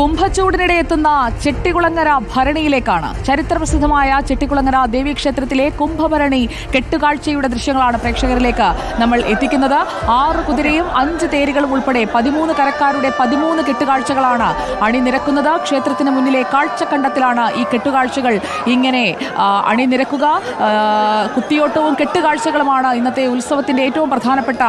കുംഭച്ചൂടിനിടെ എത്തുന്ന ചെട്ടികുളങ്ങര ഭരണിയിലേക്കാണ്. ചരിത്രപ്രസിദ്ധമായ ചെട്ടികുളങ്ങര ദേവീക്ഷേത്രത്തിലെ കുംഭഭരണി കെട്ടുകാഴ്ചയുടെ ദൃശ്യങ്ങളാണ് പ്രേക്ഷകരിലേക്ക് നമ്മൾ എത്തിക്കുന്നത്. ആറ് കുതിരയും അഞ്ച് തേരുകളും ഉൾപ്പെടെ പതിമൂന്ന് കരക്കാരുടെ പതിമൂന്ന് കെട്ടുകാഴ്ചകളാണ് അണിനിരക്കുന്നത്. ക്ഷേത്രത്തിന് മുന്നിലെ കാഴ്ചക്കണ്ടത്തിലാണ് ഈ കെട്ടുകാഴ്ചകൾ ഇങ്ങനെ അണിനിരക്കുക. കുത്തിയോട്ടവും കെട്ടുകാഴ്ചകളുമാണ് ഇന്നത്തെ ഉത്സവത്തിന്റെ ഏറ്റവും പ്രധാനപ്പെട്ട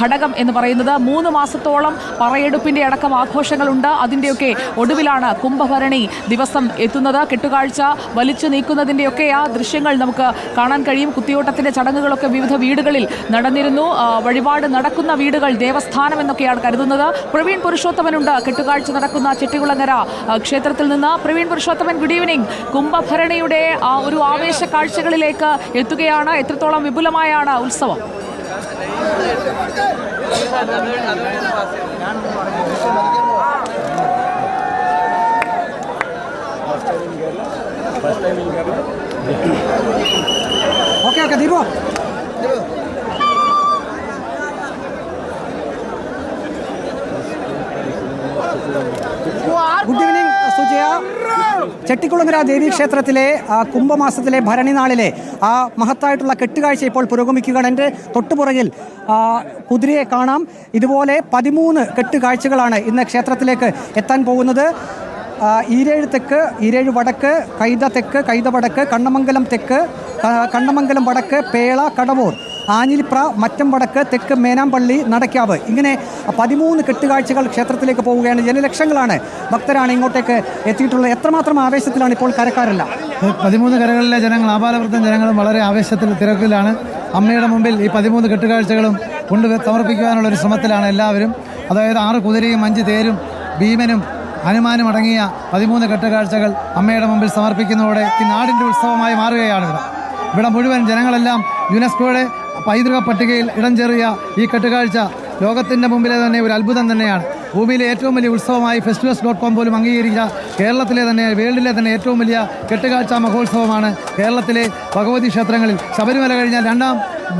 ഘടകം എന്ന് പറയുന്നത്. മൂന്ന് മാസത്തോളം പറയെടുപ്പിന്റെ അടക്കം ആഘോഷങ്ങളുണ്ട്. അതിന്റെയൊക്കെ ഒടുവിലാണ് കുംഭഭരണി ദിവസം എത്തുന്നത്. കെട്ടുകാഴ്ച വലിച്ചു നീക്കുന്നതിന്റെയൊക്കെ ആ ദൃശ്യങ്ങൾ നമുക്ക് കാണാൻ കഴിയും. കുത്തിയോട്ടത്തിന്റെ ചടങ്ങുകളൊക്കെ വിവിധ വീടുകളിൽ നടന്നിരുന്നു. വഴിപാട് നടക്കുന്ന വീടുകൾ ദേവസ്ഥാനം എന്നൊക്കെയാണ് കരുതുന്നത്. പ്രവീൺ പുരുഷോത്തമനുണ്ട്. കെട്ടുകാഴ്ച നടക്കുന്ന ചെട്ടികുളങ്ങര ക്ഷേത്രത്തിൽ നിന്ന് പ്രവീൺ പുരുഷോത്തമൻ ഗുഡ് ഈവനിങ് കുംഭഭരണിയുടെ ആ ഒരു ആവേശ കാഴ്ചകളിലേക്ക് എത്തുകയാണ്. എത്രത്തോളം വിപുലമായാണ് ഉത്സവം? Okay okay Deepu. Good evening Sujaya. Chettikulangara ദേവീക്ഷേത്രത്തിലെ കുംഭമാസത്തിലെ ഭരണിനാളിലെ ആ മഹത്തായിട്ടുള്ള കെട്ടുകാഴ്ച ഇപ്പോൾ പുരോഗമിക്കുകയാണ്. എന്റെ തൊട്ടുപുറകിൽ കുതിരയെ കാണാം. ഇതുപോലെ പതിമൂന്ന് കെട്ടുകാഴ്ചകളാണ് ഇന്ന് ക്ഷേത്രത്തിലേക്ക് എത്താൻ പോകുന്നത്. ഈരേഴ് തെക്ക് ഈരേഴ് വടക്ക് കൈത തെക്ക് കൈത വടക്ക് കണ്ണമംഗലം തെക്ക് കണ്ണമംഗലം വടക്ക് പേള കടവൂർ ആഞ്ഞിലിപ്ര മറ്റം വടക്ക് തെക്ക് മേനാമ്പള്ളി നടക്കാവ്. ഇങ്ങനെ പതിമൂന്ന് കെട്ടുകാഴ്ചകൾ ക്ഷേത്രത്തിലേക്ക് പോവുകയാണ്. ജനലക്ഷങ്ങളാണ് ഭക്തരാണ് ഇങ്ങോട്ടേക്ക് എത്തിയിട്ടുള്ളത്. എത്രമാത്രം ആവേശത്തിലാണ് ഇപ്പോൾ കരക്കാരല്ല? പതിമൂന്ന് കരകളിലെ ജനങ്ങൾ ആപാലവൃത്തം ജനങ്ങളും വളരെ ആവേശത്തിൽ തിരക്കിലാണ്. അമ്മയുടെ മുമ്പിൽ ഈ പതിമൂന്ന് കെട്ടുകാഴ്ചകളും കൊണ്ട് സമർപ്പിക്കുവാനുള്ള ഒരു ശ്രമത്തിലാണ് എല്ലാവരും. അതായത് ആറ് കുതിരയും അഞ്ച് തേരും ഭീമനും ഹനുമാനും അടങ്ങിയ പതിമൂന്ന് കെട്ടുകാഴ്ചകൾ അമ്മയുടെ മുമ്പിൽ സമർപ്പിക്കുന്നതോടെ ഈ നാടിന്റെ ഉത്സവമായി മാറുകയാണ് ഇവിടെ. ഇവിടെ മുഴുവൻ ജനങ്ങളെല്ലാം യുനെസ്കോയുടെ പൈതൃക പട്ടികയിൽ ഇടം ചേറിയ ഈ കെട്ടുകാഴ്ച ലോകത്തിന്റെ മുമ്പിലെ തന്നെ ഒരു അത്ഭുതം തന്നെയാണ്. ഭൂമിയിലെ ഏറ്റവും വലിയ ഉത്സവമായി ഫെസ്റ്റിവൽസ് ഡോട്ട് കോം പോലും അംഗീകരിച്ച കേരളത്തിലെ തന്നെ വേൾഡിലെ തന്നെ ഏറ്റവും വലിയ കെട്ടുകാഴ്ച മഹോത്സവമാണ് കേരളത്തിലെ ഭഗവതി ക്ഷേത്രങ്ങളിൽ. ശബരിമല കഴിഞ്ഞാൽ രണ്ടാം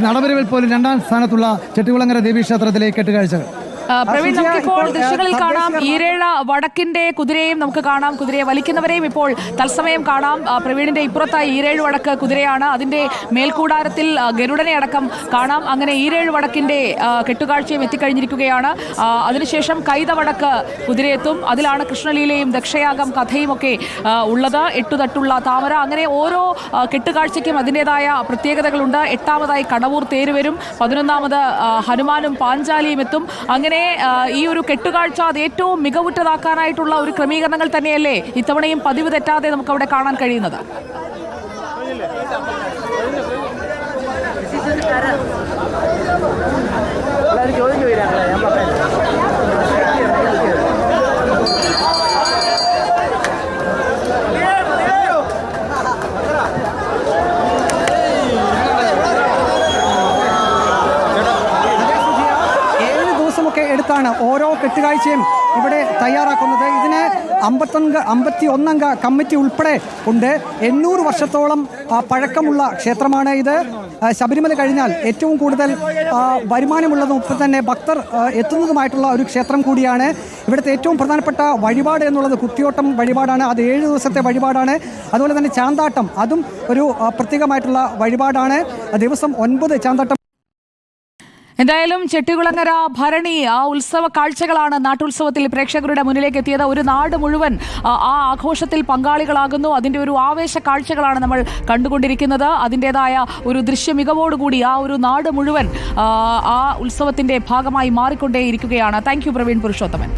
നടപരവിൽ പോലും രണ്ടാം സ്ഥാനത്തുള്ള ചെട്ടികുളങ്ങര ദേവീക്ഷേത്രത്തിലെ കെട്ടുകാഴ്ചകൾ. പ്രവീൺ നമുക്കിപ്പോൾ ദൃശ്യങ്ങളിൽ കാണാം. ഈരേഴ വടക്കിന്റെ കുതിരയും നമുക്ക് കാണാം. കുതിരയെ വലിക്കുന്നവരെയും ഇപ്പോൾ തത്സമയം കാണാം. പ്രവീണിന്റെ ഇപ്പുറത്തായി ഈരേഴ് വടക്ക് കുതിരയാണ്. അതിന്റെ മേൽക്കൂടാരത്തിൽ ഗരുഡനെ അടക്കം കാണാം. അങ്ങനെ ഈരേഴ് വടക്കിന്റെ കെട്ടുകാഴ്ചയും എത്തിക്കഴിഞ്ഞിരിക്കുകയാണ്. അതിനുശേഷം കൈത വടക്ക് കുതിരയെത്തും. അതിലാണ് കൃഷ്ണലീലയും ദക്ഷയാഗം കഥയും ഒക്കെ ഉള്ളത്. എട്ടുതട്ടുള്ള താമര. അങ്ങനെ ഓരോ കെട്ടുകാഴ്ചയ്ക്കും അതിന്റെതായ പ്രത്യേകതകളുണ്ട്. എട്ടാമതായി കടവൂർ തേര് വരും പതിനൊന്നാമത് ഹനുമാനും പാഞ്ചാലിയും എത്തും. അങ്ങനെ ആ, ഈ ഒരു കെട്ടുകാഴ്ച അത് ഏറ്റവും മികവുറ്റതാക്കാനായിട്ടുള്ള ഒരു ക്രമീകരണങ്ങൾ തന്നെയല്ലേ ഇത്തവണയും പതിവ് തെറ്റാതെ നമുക്ക് അവിടെ കാണാൻ കഴിയുന്നത് അതേ സുജയ, ഏഴ് ദിവസമൊക്കെ ഓരോ കെട്ടുകാഴ്ചയും ഇവിടെ തയ്യാറാക്കുന്നത്. ഇതിന് അമ്പത്തൊന്ന് അമ്പത്തി ഒന്നംഗ കമ്മിറ്റി ഉൾപ്പെടെ ഉണ്ട്. എണ്ണൂറ് വർഷത്തോളം പഴക്കമുള്ള ക്ഷേത്രമാണ് ഇത്. ശബരിമല കഴിഞ്ഞാൽ ഏറ്റവും കൂടുതൽ വരുമാനമുള്ളതും ഒപ്പം തന്നെ ഭക്തർ എത്തുന്നതുമായിട്ടുള്ള ഒരു ക്ഷേത്രം കൂടിയാണ്. ഇവിടുത്തെ ഏറ്റവും പ്രധാനപ്പെട്ട വഴിപാട് എന്നുള്ളത് കുത്തിയോട്ടം വഴിപാടാണ്. അത് ഏഴ് ദിവസത്തെ വഴിപാടാണ്. അതുപോലെ തന്നെ ചാന്താട്ടം അതും ഒരു പ്രത്യേകമായിട്ടുള്ള വഴിപാടാണ്. ദിവസം ഒൻപത് ചാന്താട്ടം എന്തായാലും ചെട്ടികുളങ്ങര ഭരണി ആ ഉത്സവ കാഴ്ചകളാണ് നാട്ടുത്സവത്തിൽ പ്രേക്ഷകരുടെ മുന്നിലേക്ക് എത്തിയത്. ഒരു നാട് മുഴുവൻ ആ, ആഘോഷത്തിൽ പങ്കാളികളാകുന്നു. അതിന്റെ ഒരു ആവേശ കാഴ്ചകളാണ് നമ്മൾ കണ്ടുകൊണ്ടിരിക്കുന്നത്. അതിന്റെതായ ഒരു ദൃശ്യ മികവോടുകൂടി ആ ഒരു നാട് മുഴുവൻ ആ ഉത്സവത്തിന്റെ ഭാഗമായി മാറിക്കൊണ്ടേയിരിക്കുകയാണ്. Thank you Praveen Purushothaman.